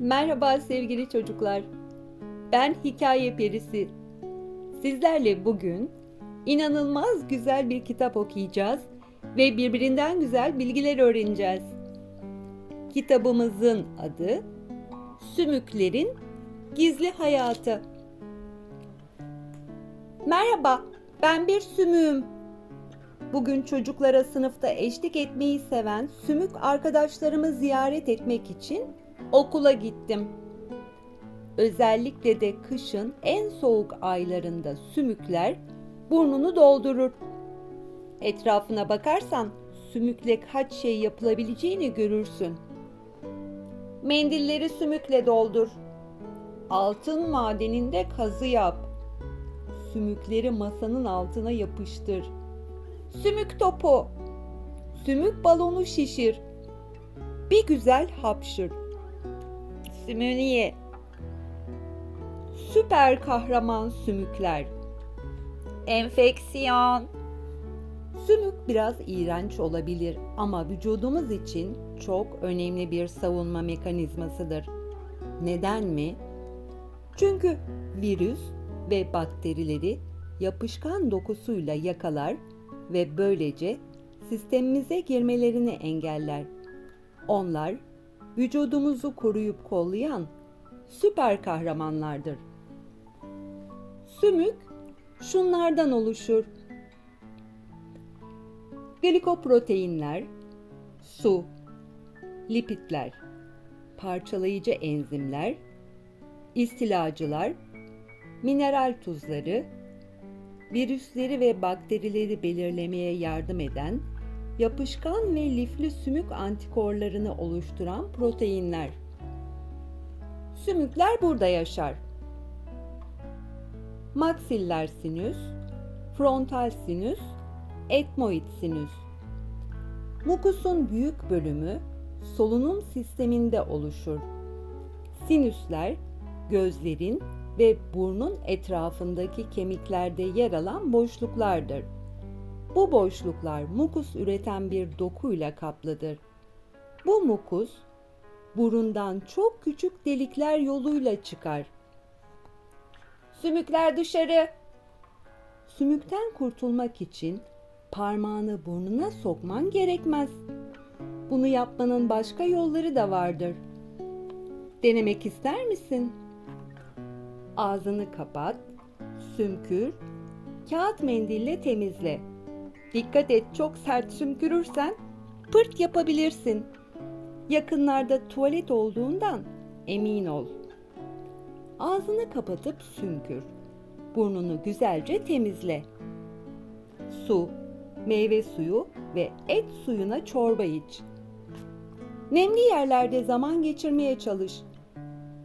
Merhaba sevgili çocuklar. Ben Hikaye Perisi. Sizlerle bugün inanılmaz güzel bir kitap okuyacağız ve birbirinden güzel bilgiler öğreneceğiz. Kitabımızın adı Sümüklerin Gizli Hayatı. Merhaba, ben bir sümüğüm. Bugün çocuklara sınıfta eşlik etmeyi seven sümük arkadaşlarımı ziyaret etmek için okula gittim. Özellikle de kışın en soğuk aylarında sümükler burnunu doldurur. Etrafına bakarsan sümükle kaç şey yapılabileceğini görürsün. Mendilleri sümükle doldur. Altın madeninde kazı yap. Sümükleri masanın altına yapıştır. Sümük topu. Sümük balonu şişir. Bir güzel hapşır. Sümüğünü ye. Süper kahraman sümükler. Enfeksiyon. Sümük biraz iğrenç olabilir ama vücudumuz için çok önemli bir savunma mekanizmasıdır. Neden mi? Çünkü virüs ve bakterileri yapışkan dokusuyla yakalar ve böylece sistemimize girmelerini engeller. Onlar vücudumuzu koruyup kollayan süper kahramanlardır. Sümük şunlardan oluşur. Glikoproteinler, su, lipidler, parçalayıcı enzimler, istilacılar, mineral tuzları, virüsleri ve bakterileri belirlemeye yardım eden yapışkan ve lifli sümük antikorlarını oluşturan proteinler. Sümükler burada yaşar. Maksiller sinüs, frontal sinüs, etmoid sinüs. Mukusun büyük bölümü solunum sisteminde oluşur. Sinüsler gözlerin ve burnun etrafındaki kemiklerde yer alan boşluklardır. Bu boşluklar mukus üreten bir dokuyla kaplıdır. Bu mukus burundan çok küçük delikler yoluyla çıkar. Sümükler dışarı. Sümükten kurtulmak için parmağını burnuna sokman gerekmez. Bunu yapmanın başka yolları da vardır. Denemek ister misin? Ağzını kapat, sümkür, kağıt mendille temizle. Dikkat et çok sert sümkürürsen pırt yapabilirsin. Yakınlarda tuvalet olduğundan emin ol. Ağzını kapatıp sümkür. Burnunu güzelce temizle. Su, meyve suyu ve et suyuna çorba iç. Nemli yerlerde zaman geçirmeye çalış.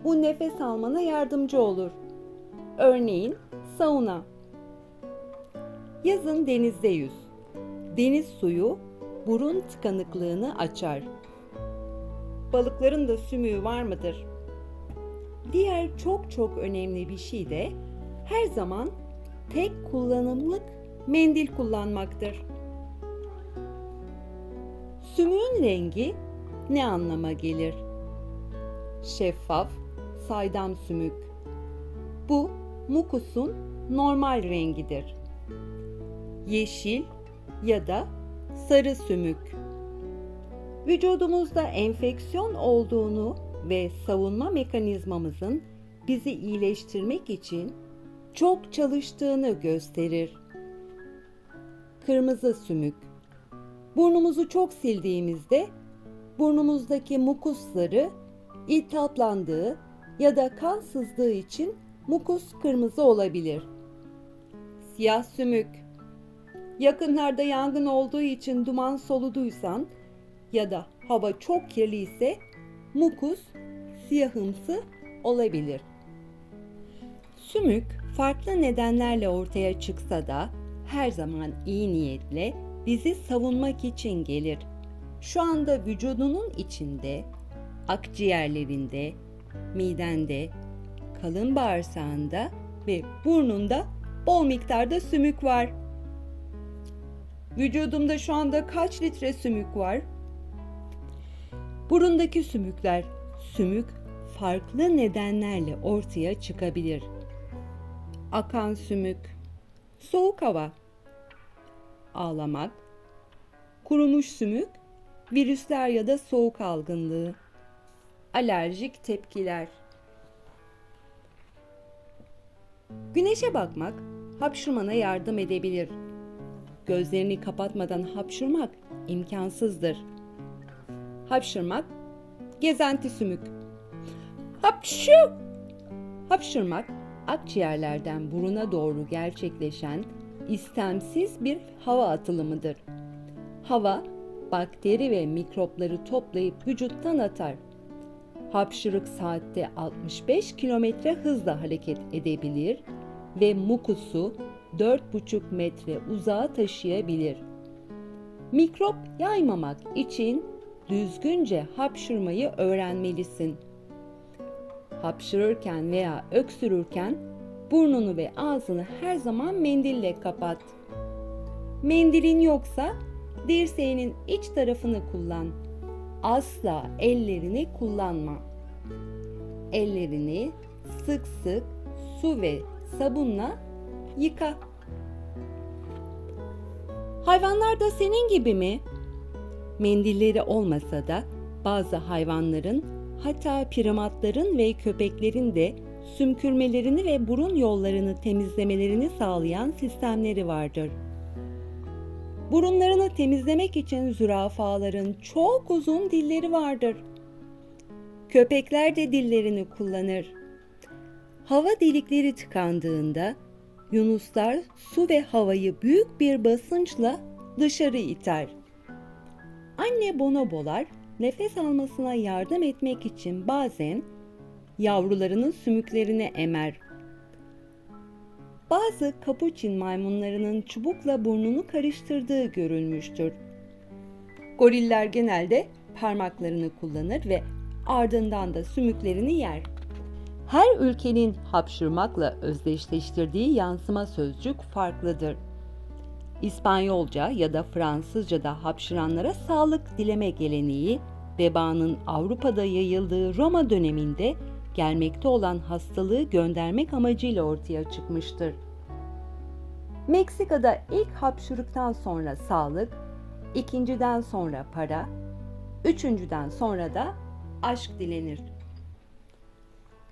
Bu nefes almana yardımcı olur. Örneğin sauna. Yazın denizde yüz. Deniz suyu burun tıkanıklığını açar. Balıkların da sümüğü var mıdır? Diğer çok çok önemli bir şey de her zaman tek kullanımlık mendil kullanmaktır. Sümüğün rengi ne anlama gelir? Şeffaf, saydam sümük. Bu mukusun normal rengidir. Yeşil ya da sarı sümük. Vücudumuzda enfeksiyon olduğunu ve savunma mekanizmamızın bizi iyileştirmek için çok çalıştığını gösterir. Kırmızı sümük. Burnumuzu çok sildiğimizde burnumuzdaki mukusları iltihaplandığı ya da kan sızdığı için mukus kırmızı olabilir. Siyah sümük. Yakınlarda yangın olduğu için duman soluduysan ya da hava çok kirli ise mukus siyahımsı olabilir. Sümük farklı nedenlerle ortaya çıksa da her zaman iyi niyetle bizi savunmak için gelir. Şu anda vücudunun içinde, akciğerlerinde, midende, kalın bağırsağında ve burnunda bol miktarda sümük var. Vücudumda şu anda kaç litre sümük var? Burundaki sümükler, sümük farklı nedenlerle ortaya çıkabilir. Akan sümük, soğuk hava, ağlamak, kurumuş sümük, virüsler ya da soğuk algınlığı, alerjik tepkiler. Güneşe bakmak hapşırmana yardım edebilir. Gözlerini kapatmadan hapşırmak imkansızdır. Hapşırmak, gezenti sümük. Hapşu! Hapşırmak, akciğerlerden buruna doğru gerçekleşen istemsiz bir hava atılımıdır. Hava, bakteri ve mikropları toplayıp vücuttan atar. Hapşırık saatte 65 kilometre hızla hareket edebilir ve mukusu 4,5 metre uzağa taşıyabilir. Mikrop yaymamak için düzgünce hapşırmayı öğrenmelisin. Hapşırırken veya öksürürken burnunu ve ağzını her zaman mendille kapat. Mendilin yoksa dirseğinin iç tarafını kullan. Asla ellerini kullanma. Ellerini sık sık su ve sabunla yıka. Hayvanlar da senin gibi mi? Mendilleri olmasa da bazı hayvanların hatta primatların ve köpeklerin de sümkürmelerini ve burun yollarını temizlemelerini sağlayan sistemleri vardır. Burunlarını temizlemek için zürafaların çok uzun dilleri vardır. Köpekler de dillerini kullanır. Hava delikleri tıkandığında yunuslar su ve havayı büyük bir basınçla dışarı iter. Anne bonobolar nefes almasına yardım etmek için bazen yavrularının sümüklerini emer. Bazı kapuçin maymunlarının çubukla burnunu karıştırdığı görülmüştür. Goriller genelde parmaklarını kullanır ve ardından da sümüklerini yer. Her ülkenin hapşırmakla özdeşleştirdiği yansıma sözcük farklıdır. İspanyolca ya da Fransızca'da hapşıranlara sağlık dileme geleneği, vebanın Avrupa'da yayıldığı Roma döneminde gelmekte olan hastalığı göndermek amacıyla ortaya çıkmıştır. Meksika'da ilk hapşırıktan sonra sağlık, ikinciden sonra para, üçüncüden sonra da aşk dilenir.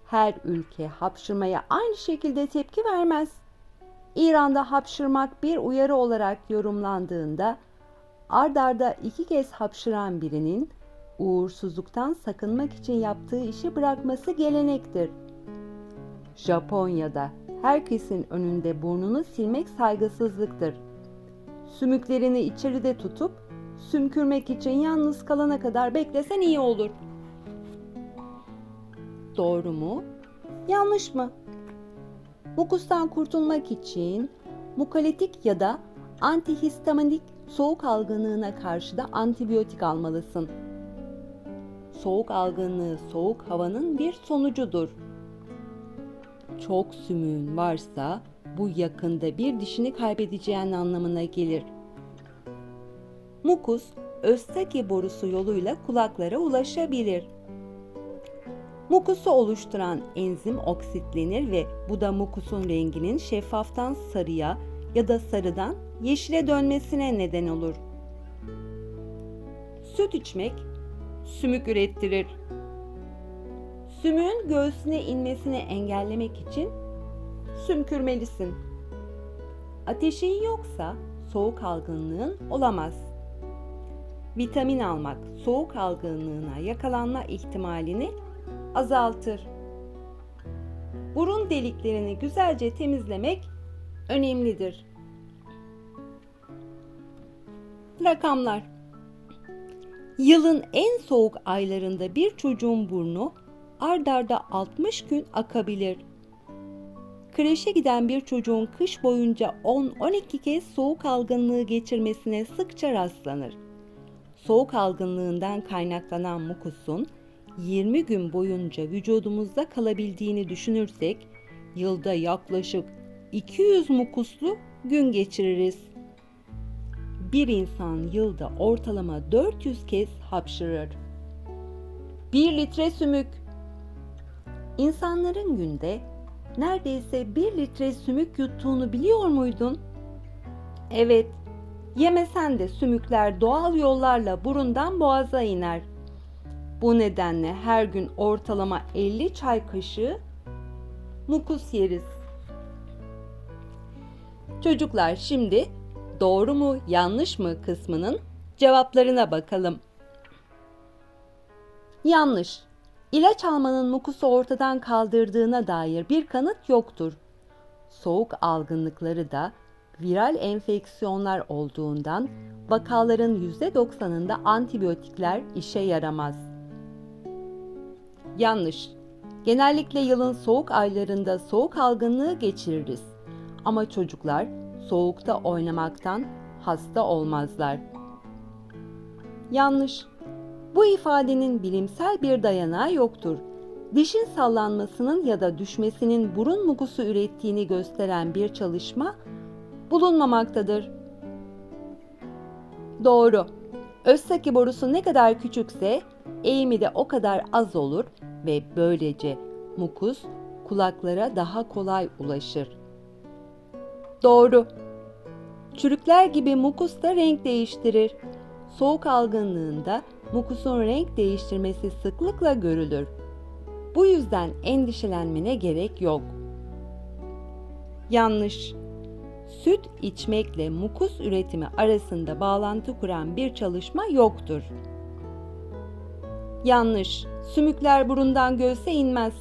Her ülke hapşırmaya aynı şekilde tepki vermez. İran'da hapşırmak bir uyarı olarak yorumlandığında ardarda iki kez hapşıran birinin uğursuzluktan sakınmak için yaptığı işi bırakması gelenektir. Japonya'da herkesin önünde burnunu silmek saygısızlıktır. Sümüklerini içeride tutup sümkürmek için yalnız kalana kadar beklesen iyi olur. Doğru mu? Yanlış mı? Mukustan kurtulmak için mukoletik ya da antihistaminik soğuk algınlığına karşı da antibiyotik almalısın. Soğuk algınlığı soğuk havanın bir sonucudur. Çok sümüğün varsa bu yakında bir dişini kaybedeceğin anlamına gelir. Mukus, Östaki borusu yoluyla kulaklara ulaşabilir. Mukusu oluşturan enzim oksitlenir ve bu da mukusun renginin şeffaftan sarıya ya da sarıdan yeşile dönmesine neden olur. Süt içmek sümük ürettirir. Sümüğün göğsüne inmesini engellemek için sümkürmelisin. Ateşin yoksa soğuk algınlığın olamaz. Vitamin almak soğuk algınlığına yakalanma ihtimalini azaltır. Burun deliklerini güzelce temizlemek önemlidir. Rakamlar Yılın en soğuk aylarında bir çocuğun burnu ardarda 60 gün akabilir. Kreşe giden bir çocuğun kış boyunca 10-12 kez soğuk algınlığı geçirmesine sıkça rastlanır. Soğuk algınlığından kaynaklanan mukusun 20 gün boyunca vücudumuzda kalabildiğini düşünürsek yılda yaklaşık 200 mukuslu gün geçiririz. Bir insan yılda ortalama 400 kez hapşırır. 1 litre sümük İnsanların günde neredeyse bir litre sümük yuttuğunu biliyor muydun? Evet, yemesen de sümükler doğal yollarla burundan boğaza iner. Bu nedenle her gün ortalama 50 çay kaşığı mukus yeriz. Çocuklar şimdi doğru mu yanlış mı kısmının cevaplarına bakalım. Yanlış. İlaç almanın mukusu ortadan kaldırdığına dair bir kanıt yoktur. Soğuk algınlıkları da viral enfeksiyonlar olduğundan vakaların %90'ında antibiyotikler işe yaramaz. Yanlış. Genellikle yılın soğuk aylarında soğuk algınlığı geçiririz. Ama çocuklar soğukta oynamaktan hasta olmazlar. Yanlış. Bu ifadenin bilimsel bir dayanağı yoktur. Dişin sallanmasının ya da düşmesinin burun mukusu ürettiğini gösteren bir çalışma bulunmamaktadır. Doğru. Özsaki borusu ne kadar küçükse eğimi de o kadar az olur ve böylece mukus kulaklara daha kolay ulaşır. Doğru. Çürükler gibi mukus da renk değiştirir. Soğuk algınlığında mukusun renk değiştirmesi sıklıkla görülür. Bu yüzden endişelenmene gerek yok. Yanlış. Süt içmekle mukus üretimi arasında bağlantı kuran bir çalışma yoktur. Yanlış. Sümükler burundan göğse inmez.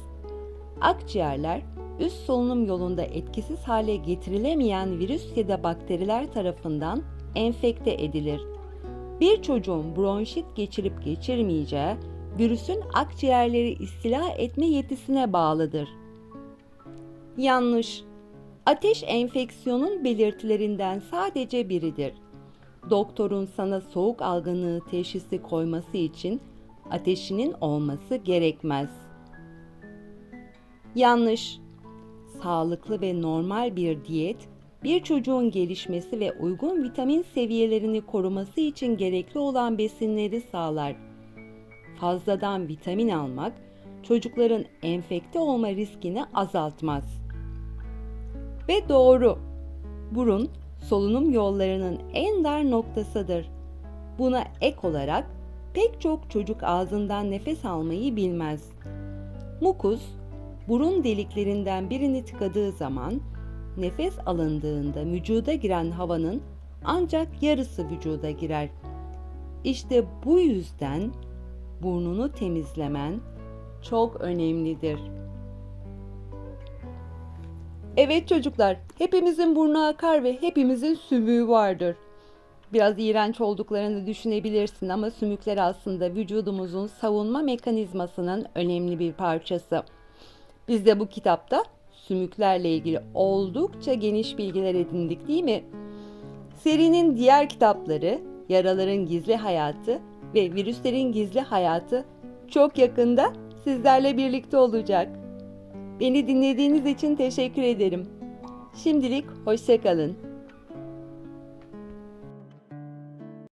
Akciğerler üst solunum yolunda etkisiz hale getirilemeyen virüs ya da bakteriler tarafından enfekte edilir. Bir çocuğun bronşit geçirip geçirmeyeceği virüsün akciğerleri istila etme yetisine bağlıdır. Yanlış. Ateş enfeksiyonun belirtilerinden sadece biridir. Doktorun sana soğuk algınlığı teşhisi koyması için ateşinin olması gerekmez. Yanlış. Sağlıklı ve normal bir diyet bir çocuğun gelişmesi ve uygun vitamin seviyelerini koruması için gerekli olan besinleri sağlar. Fazladan vitamin almak çocukların enfekte olma riskini azaltmaz. Ve doğru. Burun solunum yollarının en dar noktasıdır. Buna ek olarak pek çok çocuk ağzından nefes almayı bilmez. Mukus, burun deliklerinden birini tıkadığı zaman nefes alındığında vücuda giren havanın ancak yarısı vücuda girer. İşte bu yüzden burnunu temizlemen çok önemlidir. Evet çocuklar, hepimizin burnu akar ve hepimizin sümüğü vardır. Biraz iğrenç olduklarını düşünebilirsin ama sümükler aslında vücudumuzun savunma mekanizmasının önemli bir parçası. Biz de bu kitapta sümüklerle ilgili oldukça geniş bilgiler edindik değil mi? Serinin diğer kitapları Yaraların Gizli Hayatı ve Virüslerin Gizli Hayatı çok yakında sizlerle birlikte olacak. Beni dinlediğiniz için teşekkür ederim. Şimdilik hoşçakalın.